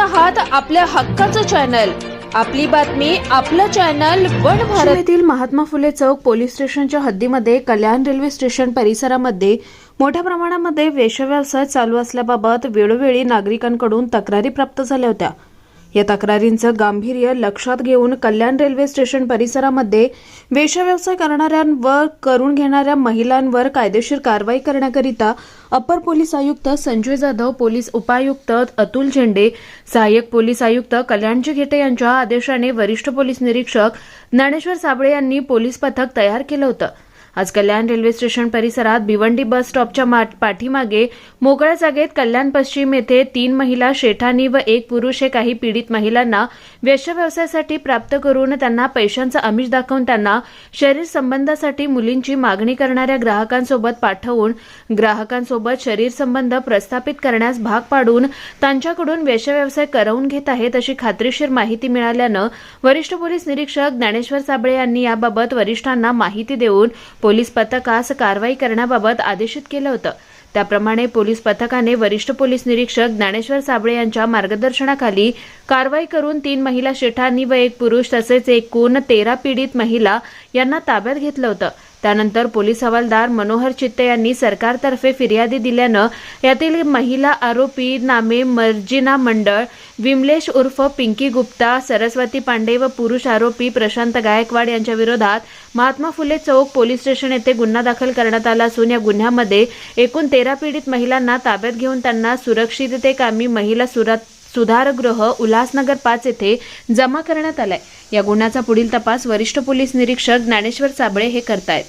आहात आपल्या हक्काचं चॅनल. आपली बातमी आपलं चॅनल वन भारत. येथील महात्मा फुले चौक पोलीस स्टेशनच्या हद्दीमध्ये कल्याण रेल्वे स्टेशन परिसरामध्ये मोठ्या प्रमाणामध्ये वेशव्यवसाय चालू असल्याबाबत वेळोवेळी नागरिकांकडून तक्रारी प्राप्त झाल्या होत्या. या तक्रारींचं गांभीर्य लक्षात घेऊन कल्याण रेल्वे स्टेशन परिसरामध्ये वेशव्यवसाय करणाऱ्यांवर करून घेणाऱ्या महिलांवर कायदेशीर कारवाई करण्याकरिता अपर पोलीस आयुक्त संजय जाधव पोलीस उपायुक्त अतुल झेंडे सहाय्यक पोलीस आयुक्त कल्याणजी घेटे यांच्या आदेशाने वरिष्ठ पोलीस निरीक्षक ज्ञानेश्वर साबळे यांनी पोलीस पथक तयार केलं होतं. आज कल्याण रेल्वे स्टेशन परिसरात भिवंडी बस स्टॉपच्या पाठीमागे मोकळ्या जागेत कल्याण पश्चिम येथे तीन महिला शेठानी व एक पुरुष हे काही पीडित महिलांना व्यवसायासाठी प्राप्त करून त्यांना पैशांचा आमिष दाखवून त्यांना शरीर संबंधासाठी मुलींची मागणी करणाऱ्या ग्राहकांसोबत पाठवून ग्राहकांसोबत शरीर संबंध प्रस्थापित करण्यास भाग पाडून त्यांच्याकडून व्यवसाय करवून घेत आहेत अशी खात्रीशीर माहिती मिळाल्यानं वरिष्ठ पोलीस निरीक्षक ज्ञानेश्वर साबळे यांनी याबाबत वरिष्ठांना माहिती देऊन पोलीस पथकास कारवाई करण्याबाबत आदेशित केलं होतं. त्याप्रमाणे पोलीस पथकाने वरिष्ठ पोलीस निरीक्षक ज्ञानेश्वर साबळे यांच्या मार्गदर्शनाखाली कारवाई करून तीन महिला शेठांनी व एक पुरुष तसेच एकूण तेरा पीडित महिला यांना ताब्यात घेतलं होतं. त्यानंतर पोलीस हवालदार मनोहर चित्ते यांनी सरकारतर्फे फिर्यादी दिल्यानं यातील महिला आरोपी नामे मर्जिना मंडळ विमलेश उर्फ पिंकी गुप्ता सरस्वती पांडे व पुरुष आरोपी प्रशांत गायकवाड यांच्या विरोधात महात्मा फुले चौक पोलीस स्टेशन येथे गुन्हा दाखल करण्यात आला असून या गुन्ह्यामध्ये एकूण तेरा पीडित महिलांना ताब्यात घेऊन त्यांना सुरक्षिततेकामी महिला सुरत सुधारगृह उल्हासनगर पाच येथे जमा करण्यात आलाय. या गुन्ह्याचा पुढील तपास वरिष्ठ पोलीस निरीक्षक ज्ञानेश्वर साबळे हे करतायत.